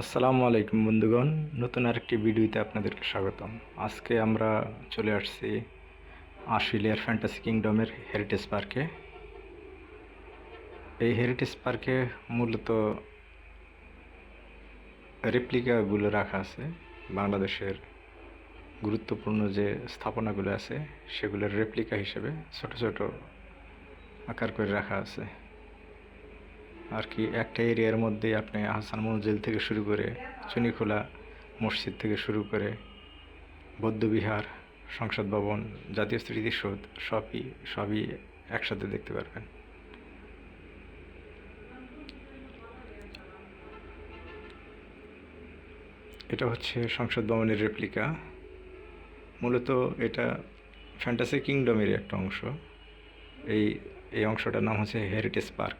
আসসালামু আলাইকুম বন্ধুগণ, নতুন আরেকটি ভিডিওতে আপনাদেরকে স্বাগতম। আজকে আমরা চলে আসছি আশুলিয়ার ফ্যান্টাসি কিংডমের হেরিটেজ পার্কে এই হেরিটেজ পার্কে মূলত রেপ্লিকাগুলো রাখা আছে। বাংলাদেশের গুরুত্বপূর্ণ যে স্থাপনাগুলো আছে, সেগুলোর রেপ্লিকা হিসেবে ছোট ছোট আকার করে রাখা আছে। আর কি একটা এরিয়ার মধ্যেই আপনি আহসান মঞ্জিল থেকে শুরু করে চুনিখোলা মসজিদ থেকে শুরু করে বৌদ্ধবিহার, সংসদ ভবন, জাতীয় স্মৃতিসৌধ, সবই সবই একসাথে দেখতে পারবেন। এটা হচ্ছে সংসদ ভবনের রেপ্লিকা মূলত এটা ফ্যান্টাসি কিংডমের একটা অংশ। এই এই অংশটার নাম হচ্ছে হেরিটেজ পার্ক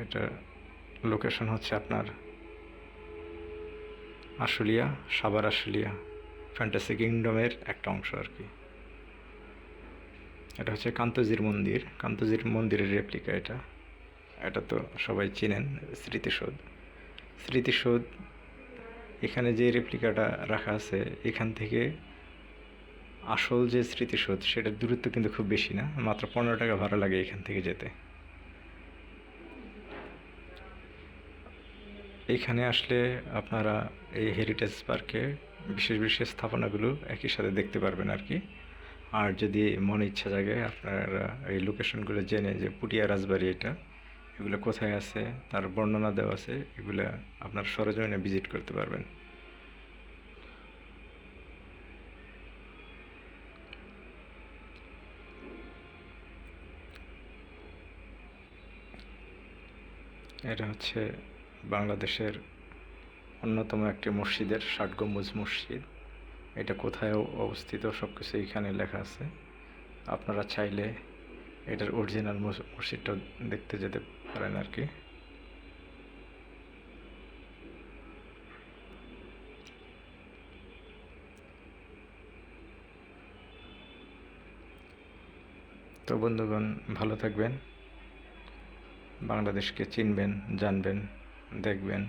এটা লোকেশন হচ্ছে আপনার আশুলিয়া সাবার আশুলিয়া ফ্যান্টাসি কিংডমের একটা অংশ আর কি। এটা হচ্ছে কান্তজির মন্দির। কান্তজির মন্দিরের রেপ্লিকা এটা। এটা তো সবাই চিনেন, স্মৃতিসৌধ। স্মৃতিসৌধ, এখানে যে রেপ্লিকাটা রাখা আছে, এখান থেকে আসল যে স্মৃতিসৌধ, সেটার দূরত্ব কিন্তু খুব বেশি না। মাত্র পনেরো টাকা ভাড়া লাগে এখান থেকে যেতে। এইখানে আসলে আপনারা এই হেরিটেজ পার্কে বিশেষ বিশেষ স্থাপনাগুলো একই সাথে দেখতে পারবেন আর কি। আর যদি মনে ইচ্ছা জাগে আপনারা এই লোকেশনগুলো জেনে যে পুটিয়া রাজবাড়ি এটা, এগুলো কোথায় আছে, তার বর্ণনা দেওয়া আছে, এগুলো আপনার সরজমিনে ভিজিট করতে পারবেন। এটা হচ্ছে বাংলাদেশের অন্যতম একটি মসজিদের ষাট গম্বুজ মসজিদ। এটা কোথায় অবস্থিত সব কিছু এখানে লেখা আছে। আপনারা চাইলে এটার অরিজিনাল মসজিদটা দেখতে যেতে পারেন আর কি। তো বন্ধুগণ, ভালো থাকবেন। বাংলাদেশকে চিনবেন, জানবেন। দেখবেন।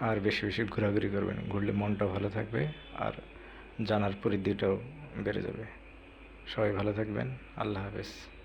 আর বেশি বেশি ঘোরাঘুরি করবেন। ঘুরলে মনটা ভালো থাকবে আর জানার পরিধিটাও বেড়ে যাবে। সবাই ভালো থাকবেন। আল্লাহ হাফেজ।